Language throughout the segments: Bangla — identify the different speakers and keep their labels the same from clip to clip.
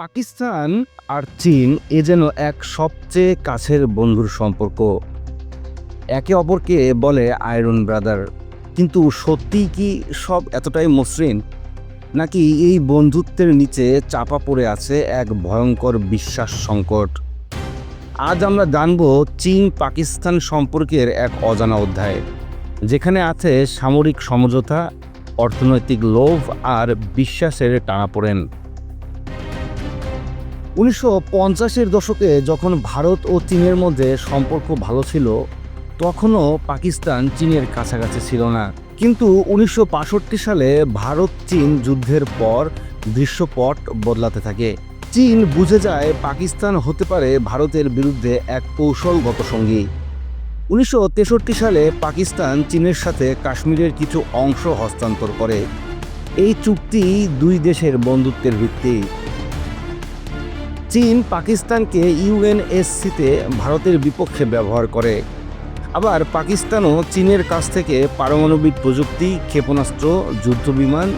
Speaker 1: পাকিস্তান আর চীন এ যেন এক সবচেয়ে কাছের বন্ধুর সম্পর্ক। একে অপরকে বলে আয়রন ব্রাদার। কিন্তু সত্যিই কি সব এতটাই মসৃণ? নাকি এই বন্ধুত্বের নিচে চাপা পড়ে আছে এক ভয়ঙ্কর বিশ্বাস সংকট? আজ আমরা জানব চীন পাকিস্তান সম্পর্কের এক অজানা অধ্যায়, যেখানে আছে সামরিক সমঝোতা, অর্থনৈতিক লোভ আর বিশ্বাসের টানাপোড়েন। উনিশশো পঞ্চাশের দশকে যখন ভারত ও চীনের মধ্যে সম্পর্ক ভালো ছিল, তখনও পাকিস্তান চীনের কাছাকাছি ছিল না। কিন্তু উনিশশো সালে ভারত চীন যুদ্ধের পর দৃশ্যপট বদলাতে থাকে। চীন বুঝে যায় পাকিস্তান হতে পারে ভারতের বিরুদ্ধে এক কৌশলগত সঙ্গী। উনিশশো তেষট্টি সালে পাকিস্তান চীনের সাথে কাশ্মীরের কিছু অংশ হস্তান্তর করে। এই চুক্তি দুই দেশের বন্ধুত্বের ভিত্তি। চীন পাকিস্তানকে ইউএনএসসিতে ভারতের বিপক্ষে ব্যবহার করে। আবার পাকিস্তানও চীনের কাছ থেকে পারমাণবিক প্রযুক্তি, ক্ষেপণাস্ত্র, যুদ্ধবিমান,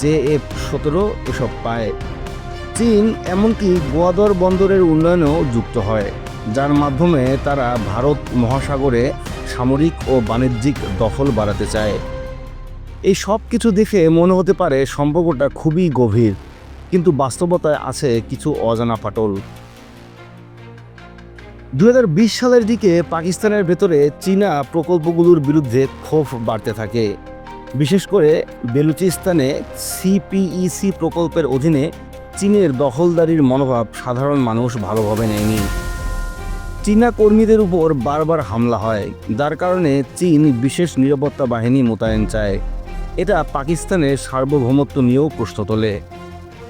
Speaker 1: জে এফ সতেরো এসব পায়। চীন এমনকি গোয়াদর বন্দরের উন্নয়নেও যুক্ত হয়, যার মাধ্যমে তারা ভারত মহাসাগরে সামরিক ও বাণিজ্যিক দখল বাড়াতে চায়। এই সব কিছু দেখে মনে হতে পারে সম্পর্কটা খুবই গভীর। কিন্তু বাস্তবতায় আছে কিছু অজানা ফাটল। দু হাজার বিশ সালের দিকে পাকিস্তানের ভেতরে চীনা প্রকল্পগুলোর বিরুদ্ধে ক্ষোভ বাড়তে থাকে। বিশেষ করে বেলুচিস্তানে সিপিইসি প্রকল্পের অধীনে চীনের দখলদারির মনোভাব সাধারণ মানুষ ভালোভাবে নেয়নি। চীনা কর্মীদের উপর বারবার হামলা হয়, যার কারণে চীন বিশেষ নিরাপত্তা বাহিনী মোতায়েন চায়। এটা পাকিস্তানের সার্বভৌমত্ব নিয়েও প্রশ্ন তোলে।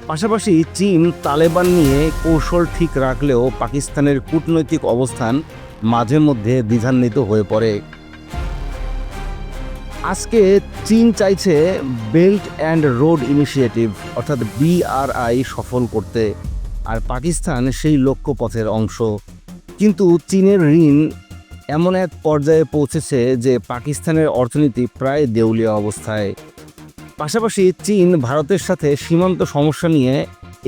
Speaker 1: পাশাপাশি চীন তালেবান নিয়ে কৌশল ঠিক রাখলেও পাকিস্তানের কূটনৈতিক অবস্থান মাঝে মধ্যে দ্বিধান্বিত হয়ে পড়ে। আজকে চীন চাইছে বেল্ট অ্যান্ড রোড ইনিশিয়েটিভ অর্থাৎ বিআরআই সফল করতে। আর পাকিস্তান সেই লক্ষ্যপথের অংশ। কিন্তু চীনের ঋণ এমন এক পর্যায়ে পৌঁছেছে যে পাকিস্তানের অর্থনীতি প্রায় দেউলিয়া অবস্থায়। পাশাপাশি চীন ভারতের সাথে সীমান্ত সমস্যা নিয়ে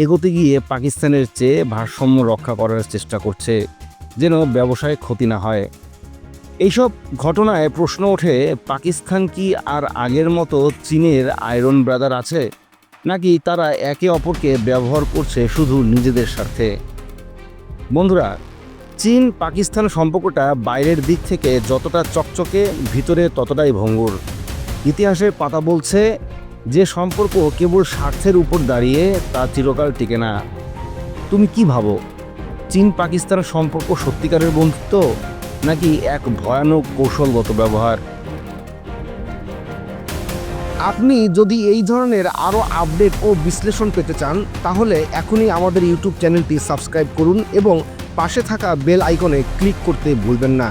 Speaker 1: এগোতে গিয়ে পাকিস্তানের চেয়ে ভারসাম্য রক্ষা করার চেষ্টা করছে, যেন ব্যবসায় ক্ষতি না হয়। এইসব ঘটনায় প্রশ্ন ওঠে, পাকিস্তান কি আর আগের মতো চীনের আয়রন ব্রাদার আছে, নাকি তারা একে অপরকে ব্যবহার করছে শুধু নিজেদের স্বার্থে? বন্ধুরা, চীন পাকিস্তান সম্পর্কটা বাইরের দিক থেকে যতটা চকচকে, ভিতরে ততটাই ভঙ্গুর। ইতিহাসের পাতা বলছে যে সম্পর্ক কেবল স্বার্থের উপর দাঁড়িয়ে তা চিরকাল টিকে না। তুমি কি ভাবো? চীন পাকিস্তান সম্পর্ক সত্যিকারের বন্ধুত্ব? নাকি এক ভয়ানক কৌশলগত ব্যবহার?
Speaker 2: আপনি যদি এই ধরনের আরও আপডেট ও বিশ্লেষণ পেতে চান, তাহলে এখনই আমাদের ইউটিউব চ্যানেলটি সাবস্ক্রাইব করুন এবং পাশে থাকা বেল আইকনে ক্লিক করতে ভুলবেন না।